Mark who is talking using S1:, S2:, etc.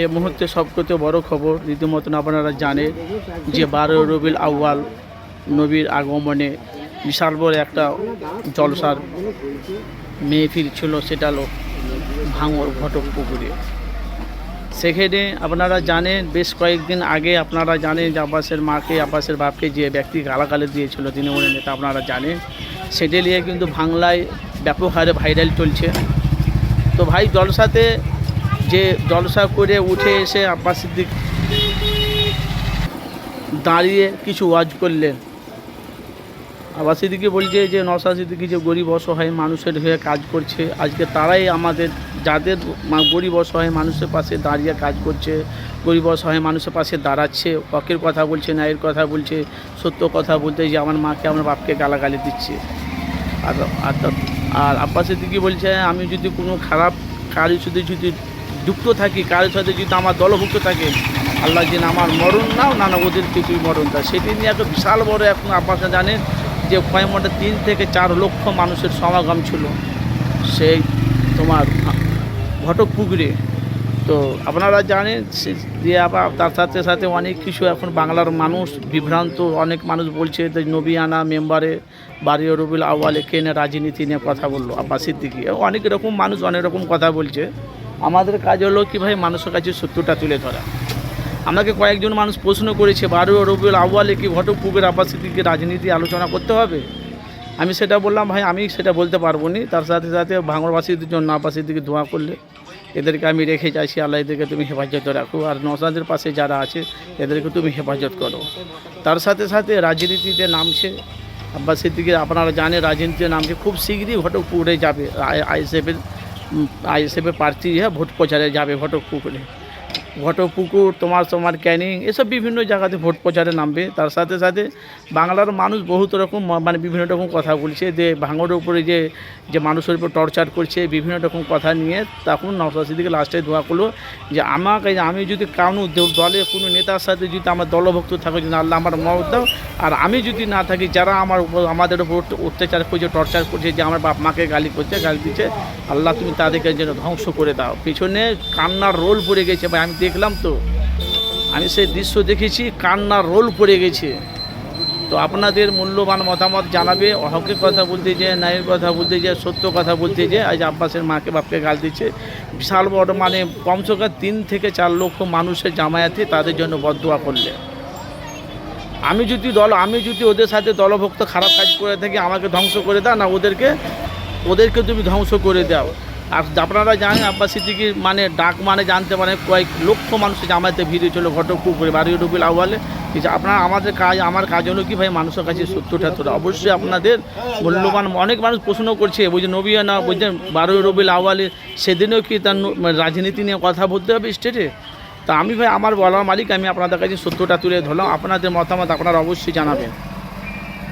S1: এই মুহূর্তে সবথেকে বড় খবর রীতিমতন আপনারা জানেন যে বারো রবিল আউয়াল নবীর আগমনে বিশাল বড় একটা জলসার মেহফিল ছিল, সেটা হলো ভাঙর ঘটক পুকুরে। সেখানে আপনারা জানেন, বেশ কয়েকদিন আগে আপনারা জানেন যে আব্বাসের মাকে, আব্বাসের বাপকে যে ব্যক্তি গালাগালে দিয়েছিল তৃণমূলের নেতা আপনারা জানেন? সেটা নিয়ে কিন্তু বাংলায় ব্যাপক হারে ভাইরাল চলছে। তো ভাই, জলসাতে যে জলসা করে উঠে এসে আব্বাস সিদ্দিক দাঁড়িয়ে কিছু ওয়াজ করলেন। আব্বাস সিদ্দিকি বলছে যে নশা সিদ্দিকি যে গরিব অসহায় মানুষের হয়ে কাজ করছে, আজকে তারাই আমাদের, যাদের গরিব অসহায় মানুষের পাশে দাঁড়িয়ে কাজ করছে, গরিব অসহায় মানুষের পাশে দাঁড়াচ্ছে হকের কথা বলছে, ন্যায়ের কথা বলছে, সত্য কথা বলতে যে আমার মাকে, আমার বাপকে গালাগালি দিচ্ছে। আর আর আব্বাস সিদ্দিকি বলছে, আমি যদি কোনো খারাপ কারোর যদি যদি যুক্ত থাকি, কারোর সাথে যদি আমার দলভুক্ত থাকে, আল্লাহ যেন আমার মরণ নাও, না না ওদের কিছুই মরণ দেয় সেটি নিয়ে একটা বিশাল বড় এখন আব্বাসা জানেন যে কয়েকটা তিন থেকে চার লক্ষ মানুষের সমাগম ছিল। সেই তোমার ঘটক পুকুরে। তো আপনারা জানেন যে আবার তার সাথে সাথে অনেক কিছু এখন বাংলার মানুষ বিভ্রান্ত, অনেক মানুষ বলছে যে নবিয়ানা মেম্বারে বাড়ি রবিল আওয়ালে কেনে রাজনীতি নিয়ে কথা বলল, আব্বাস দিকে অনেক রকম মানুষ অনেক রকম কথা বলছে। আমাদের কাজ হলো কি ভাই, মানুষের কাছে সত্যটা তুলে ধরা। আমাকে কয়েকজন মানুষ প্রশ্ন করেছে বারো রবিউল আউয়ালে কি ঘটক পুকুর আব্বাস সিদ্দিকি রাজনীতি আলোচনা করতে হবে? আমি সেটা বললাম, ভাই, আমি সেটা বলতে পারব না। তার সাথে সাথে ভাঙরবাসীদের জন্য আব্বাসের দিকে দোয়া করলে, এদেরকে আমি রেখে চাইছি আল্লাহ এদেরকে তুমি হেফাজত রাখো। আর নসাদের পাশে যারা আছে, এদেরকে তুমি হেফাজত করো। তার সাথে সাথে রাজনীতিতে নামছে। আব্বাস সিদ্দিকি আপনারা জানেন, রাজনীতিতে নামছে। খুব শীঘ্রই ঘটকপুকুরে যাবে আইএসএফের আইএসএফের প্রার্থী হ্যাঁ ভোট প্রচারে যাবে ঘটকপুকুরে ঘটপুকুর, তোমার তোমার ক্যানিং, এসব বিভিন্ন জায়গাতে ভোট প্রচারে নামবে। তার সাথে সাথে বাংলার মানুষ বহুত রকম মানে বিভিন্ন রকম কথা বলছে যে, ভাঙড়ের উপরে যে যে মানুষের উপর টর্চার করছে, বিভিন্ন রকম কথা নিয়ে তখন নওসাদ সিদ্দিকে লাস্টে দোয়া করল যে, আমাকে আমি যদি কারণ দলে কোনো নেতার সাথে যদি আমার দলভক্ত থাকে, যদি আল্লাহ আমার মত দাও, আর আমি যদি না থাকি, যারা আমার উপর, আমাদের উপর অত্যাচার করছে, টর্চার করছে, যে আমার বাপ মাকে গালি করছে, গালি দিচ্ছে, আল্লাহ তুমি তাদেরকে যেন ধ্বংস করে দাও। পিছনে কান্নার রোল পড়ে গেছে ভাই, আমি দেখলাম তো। আমি সেই দৃশ্য দেখেছি কান্নার রোল পড়ে গেছে। তো আপনাদের মূল্যবান মতামত জানাবে হকের কথা বলতে যে ন্যায়ের কথা বলতে যে সত্য কথা বলতে যে আজ আব্বাসের মাকে বাপকে গাল দিচ্ছে। বিশাল বড় মানে কমসে কম তিন থেকে চার লক্ষ মানুষের জামায়াতে তাদের জন্য বদোয়া করলে। আমি যদি দল, আমি যদি ওদের সাথে দলভুক্ত খারাপ কাজ করে থাকি, আমাকে ধ্বংস করে দাও, না ওদেরকে ওদেরকে তুমি ধ্বংস করে দাও। আপনারা জানেন, আব্বাস সিদ্দিকির মানে ডাক মানে জানতে পারেন, কয়েক লক্ষ মানুষ জামাতে ভিড়ে ছিল ঘটক পুকুরে বাড়ি রবিল আহ্বালে কিছু আপনারা আমাদের কাজ, আমার কাজ হলো কি ভাই, মানুষের কাছে সত্যটা তোলা অবশ্যই আপনাদের মূল্যবান, অনেক মানুষ প্রশ্ন করছে বুঝে নবিয়া না বুঝছেন বারোই রবিল আহ্বালে সেদিনও কি তার মানে রাজনীতি নিয়ে কথা বলতে হবে স্টেটে? তা আমি ভাই, আমার বলার মালিক, আমি আপনাদের কাছে সত্যটা তুলে ধরলাম। আপনাদের মতামত আপনারা অবশ্যই জানাবেন।